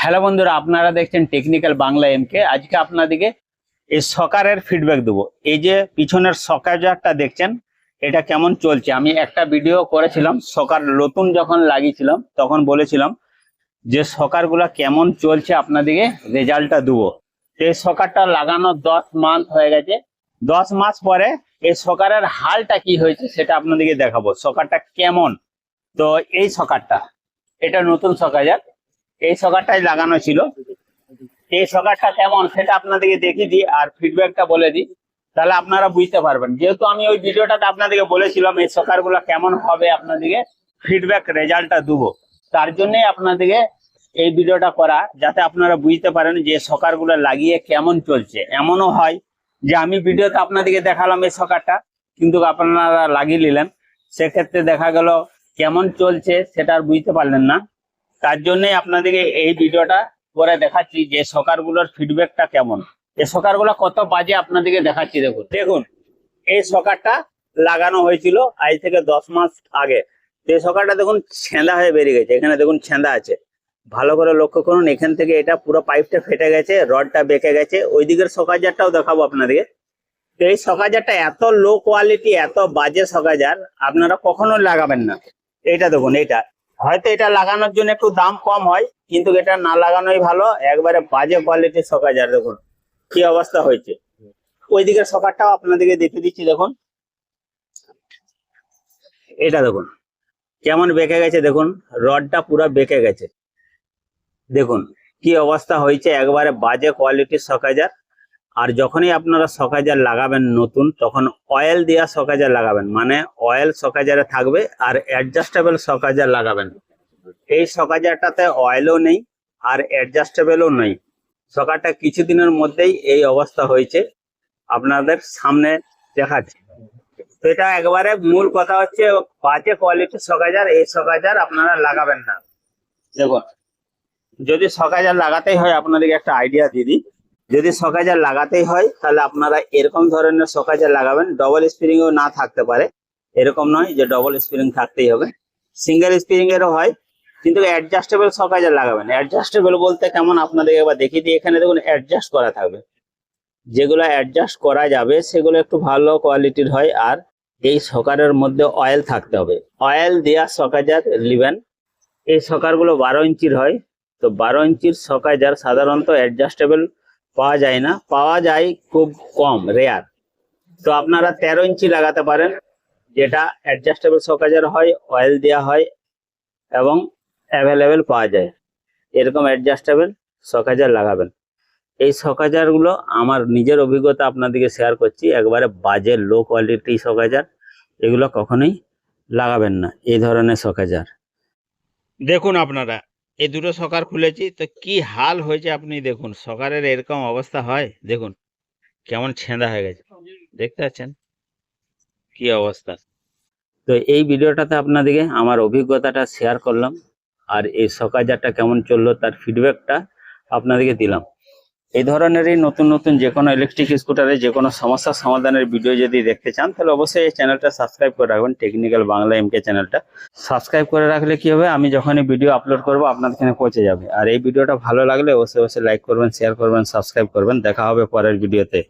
Hello বন্ধুরা, আপনারা দেখছেন টেকনিক্যাল বাংলা এমকে আজকে আপনাদেরকে এই সকারের ফিডব্যাক দেবো। এই যে পিছনের সকারটা দেখছেন, এটা কেমন চলছে? আমি একটা ভিডিও করেছিলাম, সকার নতুন যখন লাগিয়েছিলাম, তখন বলেছিলাম যে সকারগুলা কেমন চলছে আপনাদেরকে রেজাল্টটা দেবো। এই সকারটা লাগানো দশ মান্থ হয়ে গেছে। দশ মাস পরে এই সকারের হালটা কি হয়েছে সেটা আপনাদেরকে দেখাবো। সকারটা কেমন? তো এই সকারটা, এটা নতুন সকার এই সকারটাই লাগানো ছিল। এই সকারটা কেমন সেটা আপনাদেরকে দেখিয়ে দিই আর ফিডব্যাকটা বলে দিই। তাহলে আপনারা বুঝতে পারবেন। যেহেতু আমি ওই ভিডিওটাতে আপনাদেরকে বলেছিলাম এই সকারগুলো কেমন হবে আপনাদেরকে ফিডব্যাক রেজাল্টটা দেবো। তার জন্যই আপনাদেরকে এই ভিডিওটা করা, যাতে আপনারা বুঝতে পারেন যে সকারগুলো লাগিয়ে কেমন চলছে। এমনও হয় যে আমি ভিডিওতে আপনাদেরকে দেখালাম এই সকারটা, কিন্তু আপনারা লাগিয়ে নিলেন। সেক্ষেত্রে দেখা গেল কেমন চলছে সেটা আর বুঝতে পারলেন না। তার জন্যই আপনাদেরকে এই ভিডিওটা করে দেখাচ্ছি যে সকারগুলোর ফিডব্যাকটা কেমন। এই সকারগুলো কত বাজে আপনাদেরকে দেখাচ্ছি, দেখুন। দেখুন, এই সকারটা লাগানো হয়েছিল আজ থেকে দশ মাস আগে। এই সকারটা দেখুন ছেঁদা হয়ে বেরিয়ে গেছে, এখানে দেখুন ছেঁদা আছে। ভালো করে লক্ষ্য করুন, এখান থেকে এটা পুরো পাইপটা ফেটে গেছে, রডটা বেঁকে গেছে। ওই দিকের সকাজারটাও দেখাবো আপনাদেরকে। তো এই সকাজারটা এত লো কোয়ালিটি এত বাজে সকাজার আপনারা কখনো লাগাবেন না। এইটা দেখুন, এইটা। হয়তো এটা লাগানোর জন্য একটু দাম কম হয়, কিন্তু এটা না লাগানোই ভালো। একবারে বাজে কোয়ালিটির সকাজার দেখুন, কি অবস্থা হয়েছে। ওই দিকের সকারটাও আপনাদেরকে দেখে দিচ্ছি, দেখুন। এটা দেখুন, কেমন বেঁকে গেছে, দেখুন, রডটা পুরো বেঁকে গেছে। দেখুন, কি অবস্থা হয়েছে, একবারে বাজে কোয়ালিটির সকাজার আর যখনই আপনারা সকাজার লাগাবেন নতুন, তখন অয়েল দেওয়া সকাজার লাগাবেন। মানে অয়েল সকাজারে থাকবে আর অ্যাডজাস্টেবল সকাজার লাগাবেন। এই সকাজারটাতে অয়েলও নেই আর অ্যাডজাস্টেবলও নেই। সকারটা কিছুদিনের মধ্যেই এই অবস্থা হয়েছে। আপনাদের সামনে দেখাচ্ছি। তো এটা একবারে মূল কথা হচ্ছে, বাজে কোয়ালিটির সকাজার এই সকাজার আপনারা লাগাবেন না। দেখুন, যদি সকাজার লাগাতেই হয়, আপনাদেরকে একটা আইডিয়া দিয়ে দিই। যদি সকাজার লাগাতেই হয়, তাহলে আপনারা এরকম ধরনের সকাজার লাগাবেন ডবল স্প্রিংও না থাকতে পারে। এরকম নয় যে ডবল স্প্রিং থাকতেই হবে। সিঙ্গেল স্প্রিং এরও হয়, কিন্তু অ্যাডজাস্টেবল সকাজার লাগাবেন। অ্যাডজাস্টেবল বলতে কেমন আপনাদের একবার দেখিয়ে দিই, এখানে দেখুন অ্যাডজাস্ট করা থাকবে। যেগুলো অ্যাডজাস্ট করা যাবে, সেগুলো একটু ভালো কোয়ালিটির হয়, আর এই সকারের মধ্যে অয়েল থাকতে হবে। অয়েল দেওয়া সকাজার নেবেন। এই সকারগুলো বারো ইঞ্চির হয়, তো বারো ইঞ্চির সকাজার সাধারণত অ্যাডজাস্টেবল পাওয়া যায় না, পাওয়া যায় খুব কম রেয়ার তো আপনারা তেরো ইঞ্চি লাগাতে পারেন, যেটা অ্যাডজাস্টেবল সকাজার হয় অয়েল দেওয়া হয়, এবং অ্যাভেলেবেল পাওয়া যায়। এরকম অ্যাডজাস্টেবল সকাজার লাগাবেন। এই সকাজারগুলো আমার নিজের অভিজ্ঞতা আপনাদেরকে শেয়ার করছি, একবারে বাজে লো কোয়ালিটি সকাজার এগুলো কখনোই লাগাবেন না, এই ধরনের সকাজার দেখুন আপনারা এই দুটো সকার খুলেছি, তো কি হাল হয়েছে আপনি দেখুন, সকারের এরকম অবস্থা হয়, দেখুন, কেমন ছেঁদা হয়ে গেছে, দেখতে পাচ্ছেন? কি অবস্থা? তো এই ভিডিওটাতে আপনাদেরকে আমার অভিজ্ঞতাটা শেয়ার করলাম, আর এই সকাজারটা কেমন চলল, তার ফিডব্যাকটা আপনাদেরকে দিলাম। এই ধরনেরই নতুন নতুন যে কোনো ইলেকট্রিক স্কুটারে যে কোনো সমস্যার সমাধানের ভিডিও যদি দেখতে চান, তাহলে অবশ্যই এই চ্যানেলটা সাবস্ক্রাইব করে রাখবেন টেকনিক্যাল বাংলা এমকে চ্যানেলটা সাবস্ক্রাইব করে রাখলে কি হবে? আমি যখনই ভিডিও আপলোড করব আপনার এখানে পৌঁছে যাবে। আর এই ভিডিওটা ভালো লাগলে অবশ্যই অবশ্যই লাইক করবেন শেয়ার করবেন সাবস্ক্রাইব করবেন। দেখা হবে পরের ভিডিওতে